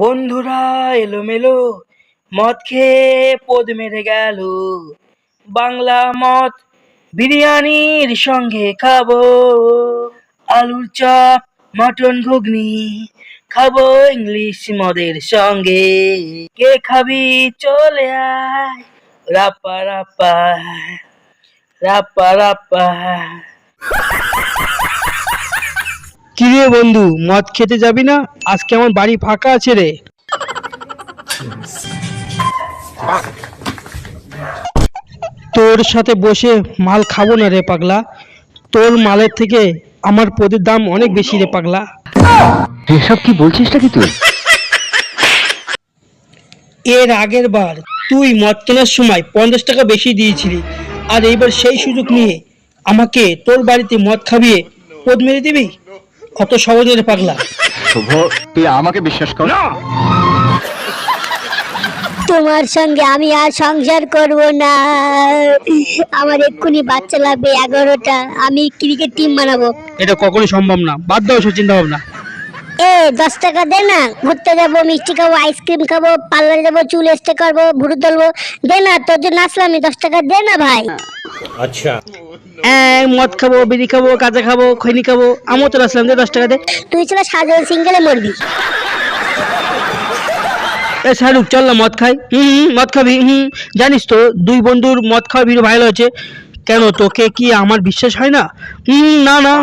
বন্ধুরা এলোমেলো, মদ খেয়ে পদ মেরে গেল। বাংলা মদ বিরিয়ানির সঙ্গে খাব। আলুর চপ, মটন ঘুগনি খাব ইংলিশ মদের সঙ্গে। কে খাবি? চলে আয়। রাপা রাপা রাপা রাপা। কিরে বন্ধু মদ খেতে যাবি না? আজকে আমার বাড়ি ফাঁকা আছে রে। তোর সাথে বসে মাল খাব না রে পাগলা। তোর মালের থেকে আমার পদের দাম অনেক বেশি রে পাগলা। এসব কি বলছিস নাকি তুই? এর আগের বার তুই মদ কেনার সময় পঞ্চাশ টাকা বেশি দিয়েছিলি। আর এইবার সেই সুযোগ নিয়ে আমাকে তোর বাড়িতে মদ খাবিয়ে পদ মেরে দিবি? কত সহজে রে পাগলা। শুভ তুই আমাকে বিশ্বাস কর। তোমার সঙ্গে আমি আর সংসার করব না। আমার এক্ষুনি বাচ্চা লাগবে এগারোটা। আমি ক্রিকেট টিম বানাবো। এটা কখনোই সম্ভব না। বাদ দাও সব চিন্তা ভাবনা। এ দশ টাকা দে না। ঘুরতে যাব মিষ্টি খাব আইসক্রিম খাব পার্লারে যাব চুল স্টে করব ভুরু তুলবো। দে না তোর জন্য আসলাম আমি। দশ টাকা দে না ভাই। এই, মদ খাব বিড়ি খাব কাজা খাব খৈনি খাব। আমিও চলে আসলাম যে দশ টাকা দে। তুই চলে সাধারণ সিঙ্গেলে মরবি। এ শাহরুখ চল না মদ খাই। হুম হুম, মদ খাবি হুম জানিস তো দুই বন্ধুর মদ খাওয়া ভিড় ভাইরাল হয়েছে। কেন তোকে কি আমার বিশ্বাস হয় না? হুম না না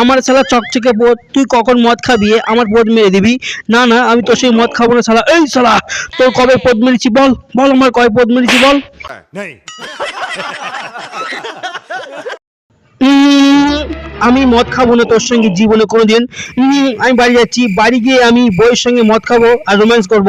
আমার শালা চকচকে বোধ তুই কখন মদ খাবি? আমার বোধ মেরে দিবি। না না, আমি তোর সেই মদ খাব না শালা। এই শালা, তোর কবে পদ মেরেছি বল? বল আমার কয় পদ মেরেছি বল? আমি মদ খাব না তোর সঙ্গে জীবনে কোনোদিন। আমি বাড়ি যাচ্ছি। বাড়ি গিয়ে আমি বইয়ের সঙ্গে মদ খাব আর রোম্যান্স করব।